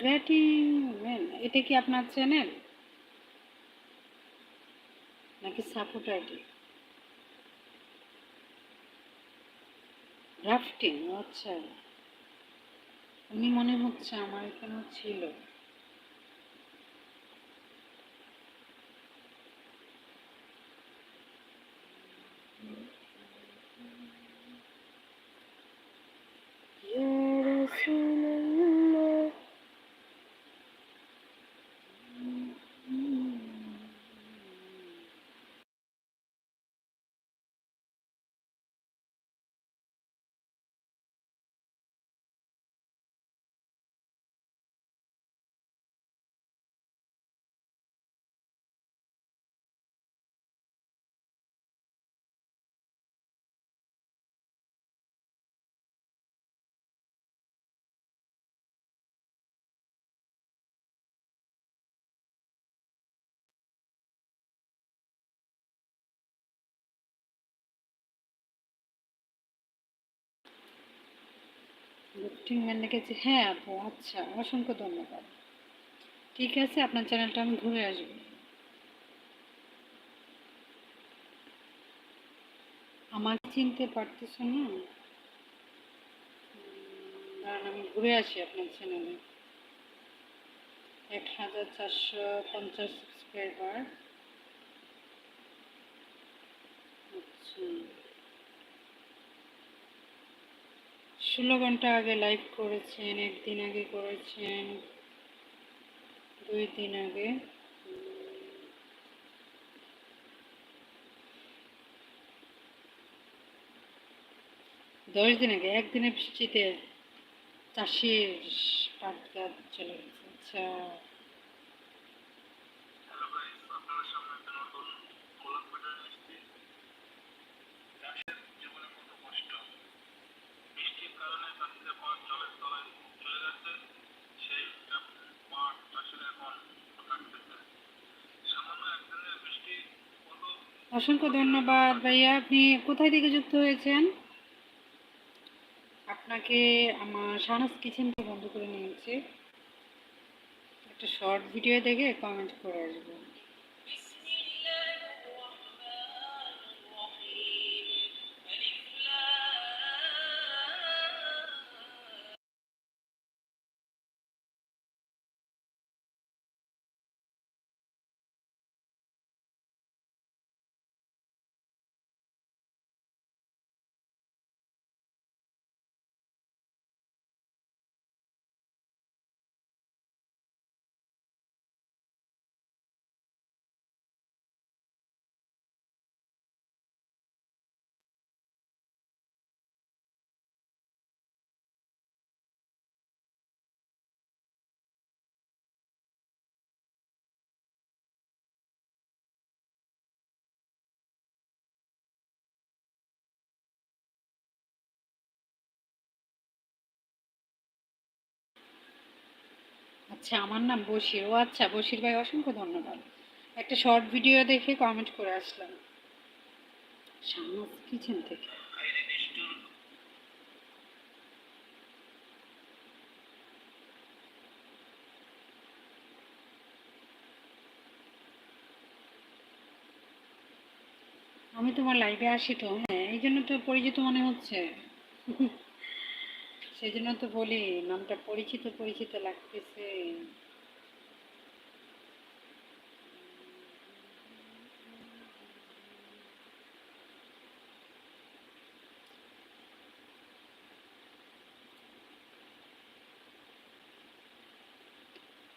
Grating এটা কি আপনার চ্যানেল নাকি সাপোর্ট আইডি রাফটিং আচ্ছা। উনি মনে হচ্ছে আমার এখানেও ছিল। ম্যান লিখেছে হ্যাঁ আপু আচ্ছা অসংখ্য ধন্যবাদ। ঠিক আছে, আপনার চ্যানেলটা আমি ঘুরে আসব। আমার চিনতে পারতেছো না? আমি ঘুরে আসি আপনার চ্যানেলে এক হাজার চারশো পঞ্চাশ সাবস্ক্রাইবার আচ্ছা। ষোলো ঘণ্টা আগে লাইভ করেছেন, একদিন আগে করেছেন, দুই দিন আগে। দশ দিন আগে একদিনের বৃষ্টিতে চাষির পাট গাছ চলে গেছে। আচ্ছা। অসংখ্য ধন্যবাদ ভাইয়া। আপনি কোথায় থেকে যুক্ত হয়েছেন? আপনাকে আমার সানাস কিচেনকে বন্ধ করে নিয়েছি একটা শর্ট ভিডিও দেখে কমেন্ট করে আসব। আচ্ছা আমার নাম বশির। ও আচ্ছা বশির ভাই, অসংখ্য ধন্যবাদ। একটা শর্ট ভিডিও দেখে কমেন্ট করে আসলাম। কিচেন থেকে। আমি তোমার লাইভে আসি তো। হ্যাঁ এই জন্য তো পরিচিত মনে হচ্ছে। সেই জন্য তো বলি, নামটা পরিচিত পরিচিত লাগতেছে।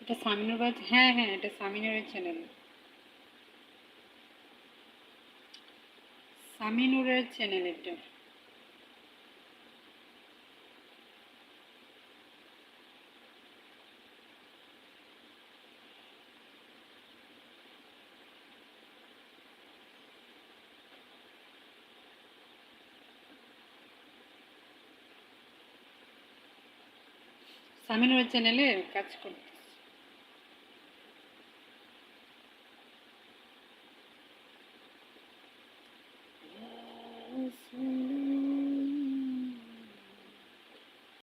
এটা সামিনুর হ্যাঁ হ্যাঁ এটা সামিনুরের চ্যানেল সামিনুরের চ্যানেল এটা। সামিনুরের চ্যানেলে কাজ করতে।